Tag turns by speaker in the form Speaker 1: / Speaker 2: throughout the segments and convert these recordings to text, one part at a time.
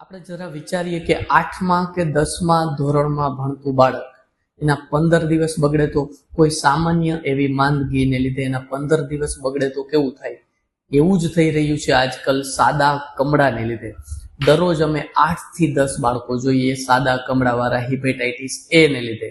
Speaker 1: આપણે જરા વિચારીએ કે આઠમા કે દસમા ધોરણમાં ભણતું બાળક, એના પંદર દિવસ બગડે તો કોઈ સામાન્ય એવી માંદગીને લીધે એના પંદર દિવસ બગડે તો કેવું થાય? એવું જ થઈ રહ્યું છે આજકાલ સાદા કમળાને લીધે. દરરોજ અમે આઠથી દસ બાળકો જોઈએ સાદા કમળાવાળા હિપેટાઇટિસ એ ને લીધે.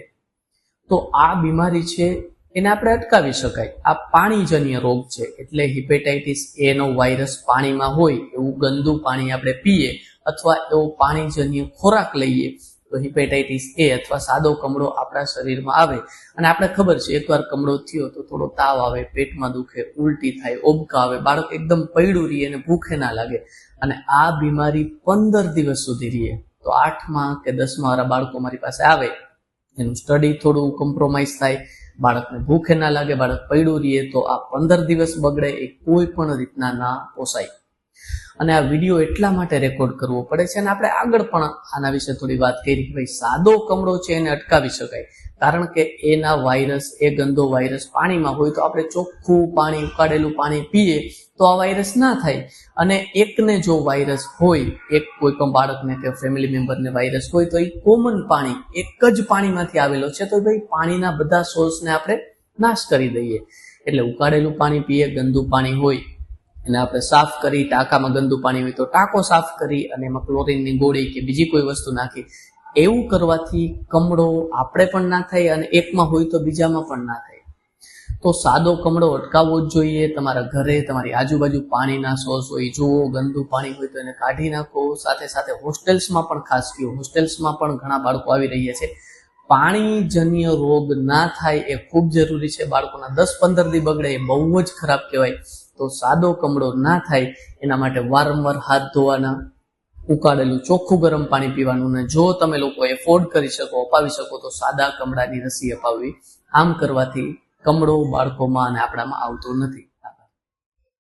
Speaker 1: તો આ બીમારી છે એને આપણે અટકાવી શકાય. આ પાણીજન્ય રોગ છે. એટલે હિપેટાઇટિસ એ નો વાયરસ પાણીમાં હોય, એવું ગંદુ પાણી આપણે પીએ અથવા એવો પાણીજન્ય ખોરાક લઈએ, તો હિપેટાઇટિસ એ અથવા સાદો કમળો આપણા શરીરમાં આવે. અને આપણે ખબર છે, એકવાર કમળો થયો તો થોડો તાવ આવે, પેટમાં દુખે, ઉલટી થાય ઓબકા આવે, બાળક એકદમ પૈડું રહીએ અને ભૂખે ના લાગે. અને આ બીમારી પંદર દિવસ સુધી રહીએ તો આઠમાં કે દસમા વાળા બાળકો મારી પાસે આવે. એનું સ્ટડી થોડું કોમ્પ્રોમાઇઝ થાય. બાળકને ભૂખે ના લાગે, બાળક પૈડું રહીએ તો આ પંદર દિવસ બગડે એ કોઈ પણ રીતના ના પોસાય. અને આ વીડિયો એટલા માટે રેકોર્ડ કરવો પડે છે અને આપણે આગળ પણ આના વિશે થોડી વાત કરી. કે ભાઈ, સાદો કમળો છે એને અટકાવી શકાય. કારણ કે એના વાયરસ, એ ગંદો વાયરસ પાણીમાં હોય તો આપણે ચોખ્ખું પાણી, ઉકાળેલું પાણી પીએ તો આ વાયરસ ના થાય. અને એકને જો વાયરસ હોય, એક કોઈ પણ બાળકને કે ફેમિલી મેમ્બરને વાયરસ હોય તો એ કોમન પાણી, એક જ પાણીમાંથી આવેલો છે. તો ભાઈ, પાણીના બધા સોર્સને આપણે નાશ કરી દઈએ. એટલે ઉકાળેલું પાણી પીએ, ગંદુ પાણી હોય એને આપણે સાફ કરી, ટાંકામાં ગંદુ પાણી હોય તો ટાંકો સાફ કરી અને એમાં ક્લોરીનની ગોળી કે બીજી કોઈ વસ્તુ નાખી. એવું કરવાથી કમળો આપણે પણ ના થાય અને એકમાં હોય તો બીજામાં પણ ના થાય. તો સાદો કમળો અટકાવવો જ જોઈએ. તમારા ઘરે તમારી આજુબાજુ પાણીના સોર્સ હોય, જુઓ, ગંદુ પાણી હોય તો એને કાઢી નાખો. સાથે સાથે હોસ્ટેલ્સમાં પણ ખાસ કયો હોસ્ટેલ્સમાં પણ ઘણા બાળકો આવી રહ્યા છે. પાણીજન્ય રોગ ના થાય એ ખૂબ જરૂરી છે. બાળકોના દસ પંદર દી બગડે એ બહુ જ ખરાબ કહેવાય. તો સાદો કમળો ના થાય, એના માટે વારંવાર હાથ ધોવાના, ઉકાળેલું ચોખ્ખું ગરમ પાણી પીવાનું ને જો તમે લોકો એફોર્ડ કરી શકો, અપાવી શકો, તો સાદા કમળાની રસી અપાવવી. આમ કરવાથી કમળો બાળકોમાં અને આપણામાં આવતો નથી.